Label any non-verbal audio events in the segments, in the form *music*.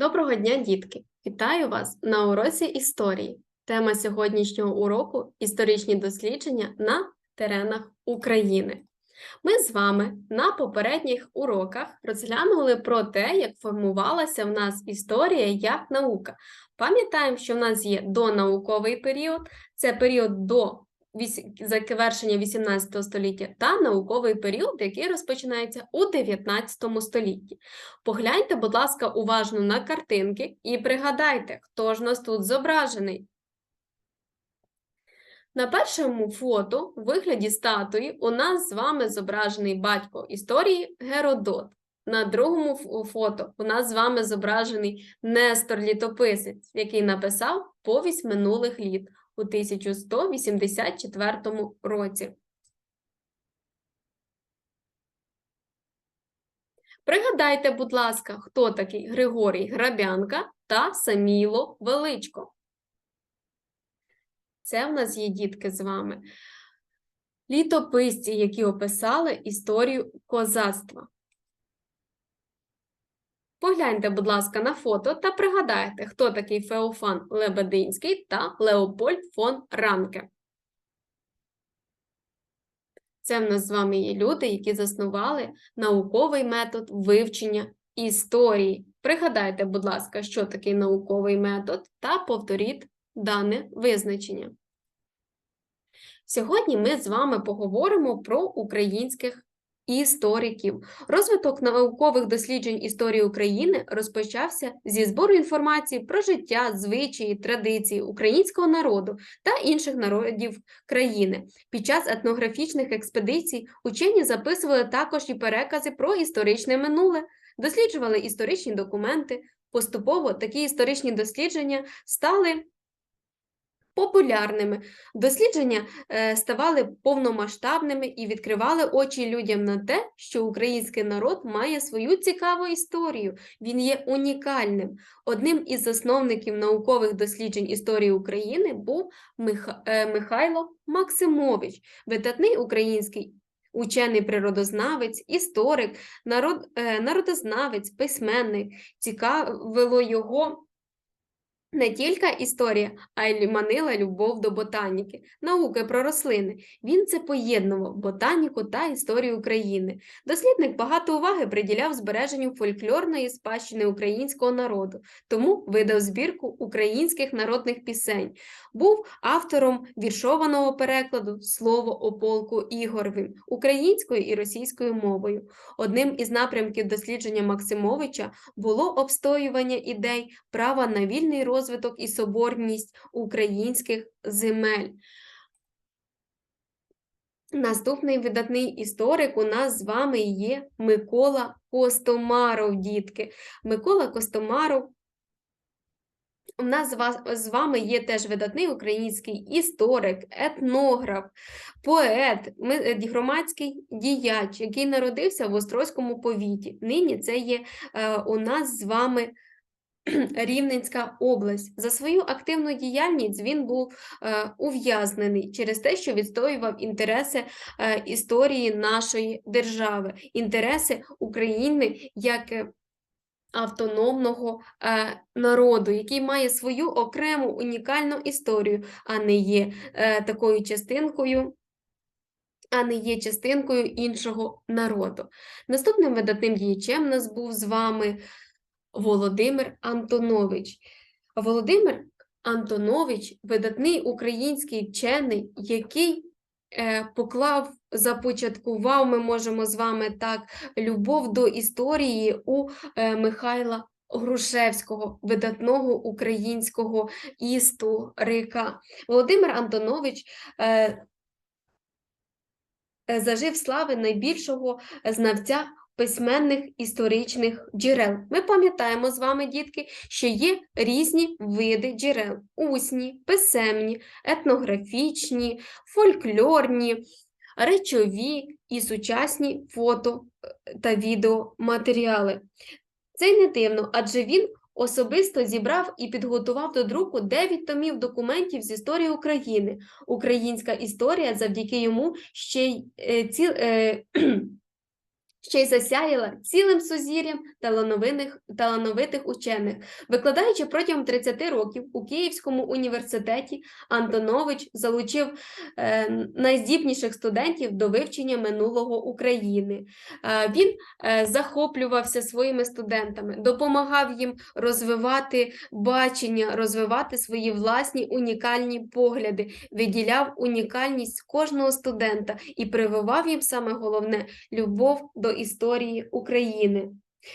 Доброго дня, дітки! Вітаю вас на уроці історії. Тема сьогоднішнього уроку історичні дослідження на теренах України. Ми з вами на попередніх уроках розглянули про те, як формувалася в нас історія як наука. Пам'ятаємо, що в нас є донауковий період, це період до завершення 18 століття, та науковий період, який розпочинається у 19 столітті. Погляньте, будь ласка, уважно на картинки і пригадайте, хто ж нас тут зображений. На першому фото в вигляді статуї у нас з вами зображений батько історії Геродот. На другому фото у нас з вами зображений Нестор Літописець, який написав повість минулих літ у 1184 році. Пригадайте, будь ласка, хто такий Григорій Грабянка та Саміло Величко. Це в нас є дітки з вами. Літописці, які описали історію козацтва. Погляньте, будь ласка, на фото та пригадайте, хто такий Феофан Лебединський та Леопольд фон Ранке. Це в нас з вами є люди, які заснували науковий метод вивчення історії. Пригадайте, будь ласка, що такий науковий метод, та повторіть дане визначення. Сьогодні ми з вами поговоримо про українських істориків. Розвиток наукових досліджень історії України розпочався зі збору інформації про життя, звичаї, традиції українського народу та інших народів країни. Під час етнографічних експедицій учені записували також і перекази про історичне минуле, досліджували історичні документи. Поступово такі історичні дослідження стали популярними. Дослідження е, ставали повномасштабними і відкривали очі людям на те, що український народ має свою цікаву історію. Він є унікальним. Одним із засновників наукових досліджень історії України був е, Михайло Максимович, видатний український учений природознавець, історик, народ, е, народознавець, письменник. Цікавило його не тільки історія, а й манила любов до ботаніки, науки про рослини. Він це поєднував ботаніку та історію України. Дослідник багато уваги приділяв збереженню фольклорної спадщини українського народу, тому видав збірку українських народних пісень. Був автором віршованого перекладу Слово о полку Ігоревим українською і російською мовою. Одним із напрямків дослідження Максимовича було обстоювання ідей права на вільний розвиток і соборність українських земель. Наступний видатний історик у нас з вами є Микола Костомаров, дітки. Микола Костомаров у нас з вами є теж видатний український історик, етнограф, поет, е, громадський діяч, який народився в Острозькому повіті. Нині це є е, у нас з вами *clears throat* Рівненська область. За свою активну діяльність він був е, ув'язнений через те, що відстоював інтереси е, історії нашої держави, інтереси України як е, автономного народу, який має свою окрему унікальну історію, а не є такою частинкою. А не є частинкою іншого народу. Наступним видатним діячем нас був з вами Володимир Антонович. Володимир Антонович видатний український вчений, який е, поклав, започаткував, ми можемо з вами так, любов до історії у е, Михайла Грушевського, видатного українського історика. Володимир Антонович е, зажив слави найбільшого знавця письменних історичних джерел. Ми пам'ятаємо з вами, дітки, що є різні види джерел: усні, писемні, етнографічні, фольклорні, речові і сучасні фото е, та відеоматеріали. Це й не дивно, адже він особисто зібрав і підготував до друку 9 томів документів з історії України. Українська історія завдяки йому ще й е, ці, е, *clears throat* ще й засяяла цілим сузір'ям талановитих, учених. Викладаючи протягом 30 років у Київському університеті, Антонович залучив е, найздібніших студентів до вивчення минулого України. Е, він е, захоплювався своїми студентами, допомагав їм розвивати бачення, розвивати свої власні унікальні погляди, виділяв унікальність кожного студента і прививав їм саме головне любов до історії України.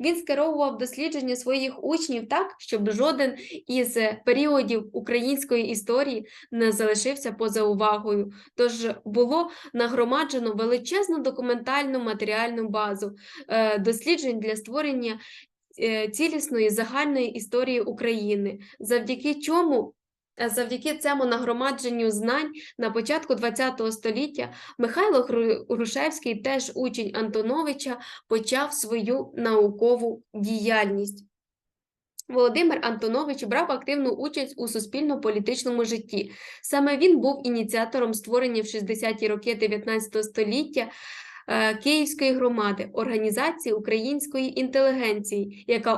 Він скеровував дослідження своїх учнів так, щоб жоден із періодів української історії не залишився поза увагою. Тож було нагромаджено величезну документальну матеріальну базу е, досліджень для створення е, цілісної загальної історії України, завдяки чому завдяки цьому нагромадженню знань на початку ХХ століття Михайло Грушевський, теж учень Антоновича, почав свою наукову діяльність. Володимир Антонович брав активну участь у суспільно-політичному житті. Саме він був ініціатором створення в 60-ті роки 19 століття Е, Київської громади, організації української інтелігенції, яка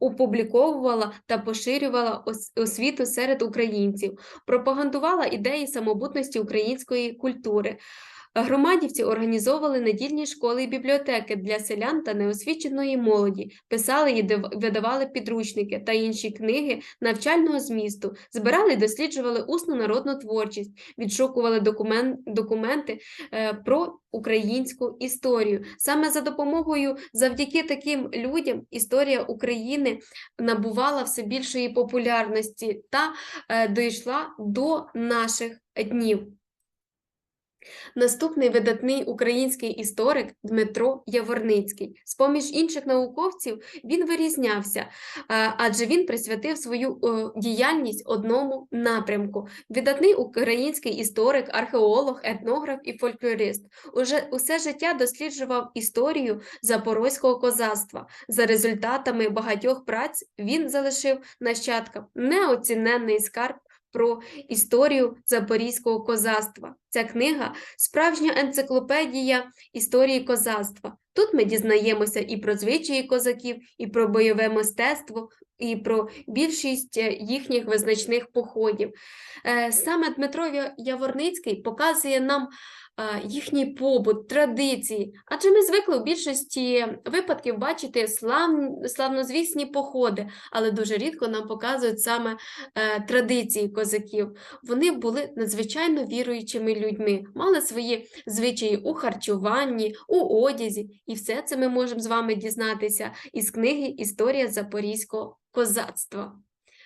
опубліковувала та поширювала освіту серед українців, пропагандувала ідеї самобутності української культури. Громадівці організовували недільні школи і бібліотеки для селян та неосвіченої молоді, писали і видавали підручники та інші книги навчального змісту, збирали і досліджували усну народну творчість, відшукували документ, документи е, про українську історію. Саме за допомогою, завдяки таким людям, історія України набувала все більшої популярності та е, дійшла до наших днів. Наступний видатний український історик Дмитро Яворницький. З поміж інших науковців він вирізнявся, адже він присвятив свою діяльність одному напрямку. Видатний український історик, археолог, етнограф і фольклорист. Уже усе життя досліджував історію запорозького козацтва. За результатами багатьох праць він залишив нащадкам неоціненний скарб про історію запорізького козацтва. Ця книга справжня енциклопедія історії козацтва. Тут ми дізнаємося і про звичаї козаків, і про бойове мистецтво, і про більшість е, їхніх визначних походів. Е, саме Дмитро Яворницький показує нам їхній побут, традиції. Адже ми звикли у більшості випадків бачити слав... славнозвісні походи, але дуже рідко нам показують саме е, традиції козаків. Вони були надзвичайно віруючими людьми, мали свої звичаї у харчуванні, у одязі, і все це ми можемо з вами дізнатися із книги Історія Запорізького козацтва.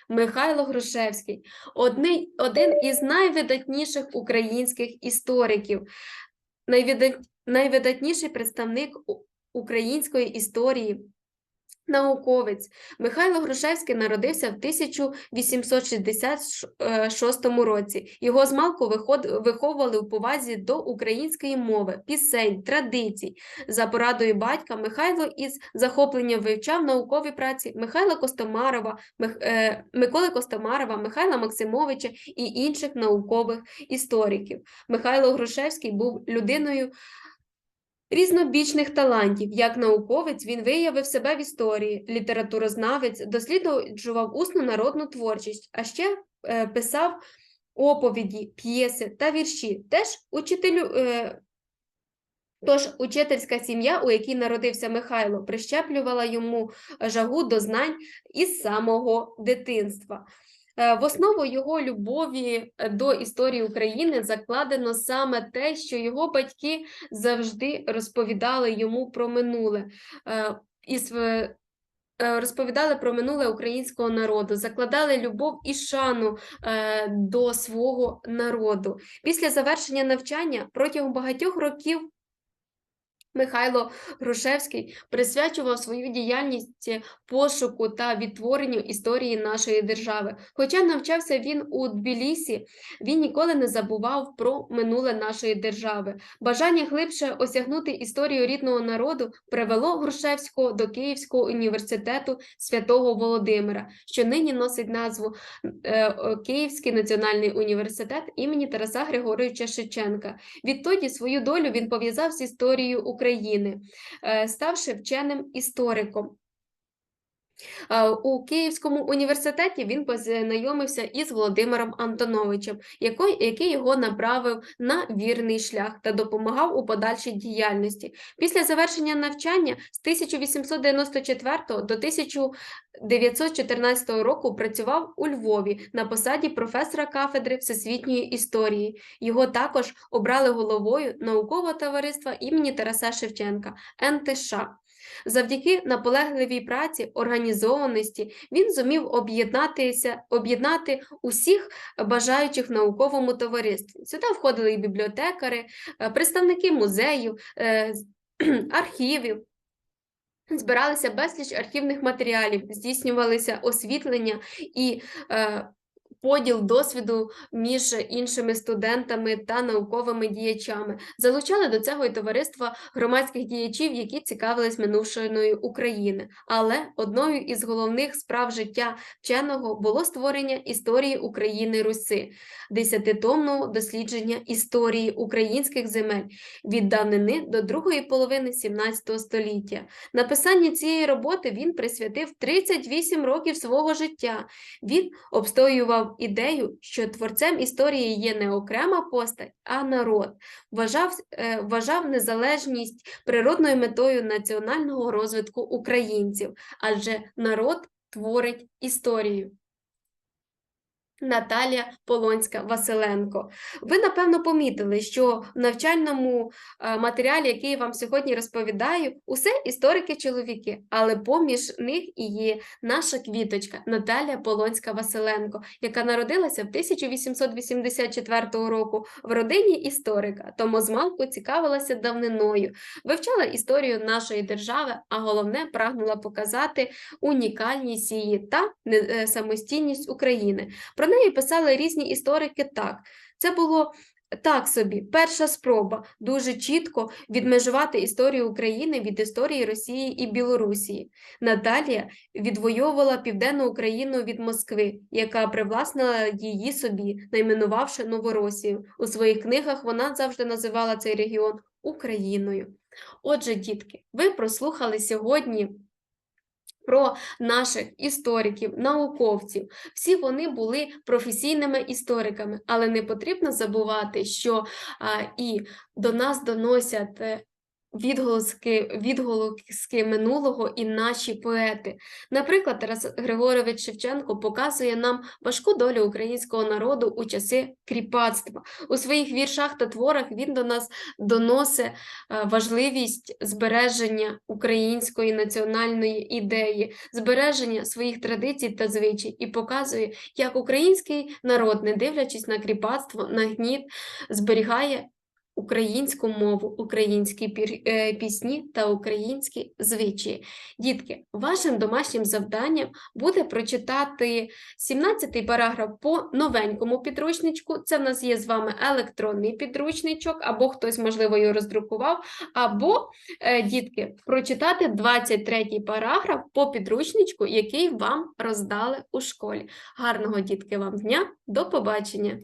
Михайло Грушевський одний, один із найвидатніших українських істориків, найвидат, найвидатніший представник української історії. Науковець Михайло Грушевський народився в 1866 році. Його змалку виховували у повазі до української мови, пісень, традицій. За порадою батька Михайло із захопленням вивчав наукові праці Михайла Костомарова, е, Миколи Костомарова, Михайла Максимовича і інших наукових істориків. Михайло Грушевський був людиною різнобічних талантів. Як науковець він виявив себе в історії, літературознавець, досліджував усну народну творчість, а ще е, писав оповіді, п'єси та вірші. Теж учителю. Е, Тож учительська сім'я, у якій народився Михайло, прищеплювала йому жагу до знань із самого дитинства. Е, в основу його любові е, до історії України закладено саме те, що його батьки завжди розповідали йому про минуле. Е, і Розповідали про минуле українського народу, закладали любов і шану до свого народу. Після завершення навчання протягом багатьох років Михайло Грушевський присвячував свою діяльність пошуку та відтворенню історії нашої держави. Хоча навчався він у Тбілісі, він ніколи не забував про минуле нашої держави. Бажання глибше осягнути історію рідного народу привело Грушевського до Київського університету святого Володимира, що нині носить назву е, Київський національний університет імені Тараса Григоровича Шевченка. Відтоді свою долю він пов'язав з історією України України, е, ставши вченим істориком. У Київському університеті він познайомився із Володимиром Антоновичем, який його направив на вірний шлях та допомагав у подальшій діяльності. Після завершення навчання з 1894 до 1914 року працював у Львові на посаді професора кафедри всесвітньої історії. Його також обрали головою наукового товариства імені Тараса Шевченка НТШ. Завдяки наполегливій праці, організованості він зумів об'єднатися, об'єднати усіх бажаючих науковому товаристві. Сюди входили і бібліотекари, е, представники музеїв, е, архівів. Збиралися безліч архівних матеріалів, здійснювалися освітлення і е, поділ досвіду між іншими студентами та науковими діячами. Залучали до цього і товариства громадських діячів, які цікавились минувшиною України. Але одною із головних справ життя вченого було створення історії України Руси, десятитомного дослідження історії українських земель від давнини до другої половини 17 століття. Написанню цієї роботи він присвятив 38 років свого життя. Він обстоював ідею, що творцем історії є не окрема постать, а народ. Вважав, е, вважав незалежність природною метою національного розвитку українців, адже народ творить історію. Наталія Полонська Василенко. Ви, напевно, помітили, що в навчальному е, матеріалі, який я вам сьогодні розповідаю, усе історики-чоловіки, але поміж них і є наша квіточка Наталія Полонська Василенко, яка народилася в 1884 року в родині історика, тому змалку цікавилася давниною, вивчала історію нашої держави, а головне прагнула показати унікальність її та е, самостійність України. Про неї писали різні історики так. Це було так собі, перша спроба дуже чітко відмежувати історію України від історії Росії і Білорусії. Наталія відвоювала Південну Україну від Москви, яка привласнила її собі, найменувавши Новоросію. У своїх книгах вона завжди називала цей регіон Україною. Отже, дітки, ви прослухали сьогодні про наших істориків, науковців. Всі вони були професійними істориками, але не потрібно забувати, що і до нас доносять. Відголоски, відголоски минулого і наші поети. Наприклад, Тарас Григорович Шевченко показує нам важку долю українського народу у часи кріпацтва. У своїх віршах та творах він до нас доносить е, важливість збереження української національної ідеї, збереження своїх традицій та звичай і показує, як український народ, не дивлячись на кріпацтво, на гніт, зберігає українську мову, українські е, пісні та українські звичаї. Дітки, вашим домашнім завданням буде прочитати 17-й параграф по новенькому підручничку. Це в нас є з вами електронний підручничок, або хтось, можливо, його роздрукував, або, е, дітки, прочитати 23-й параграф по підручничку, який вам роздали у школі. Гарного, дітки, вам дня, до побачення!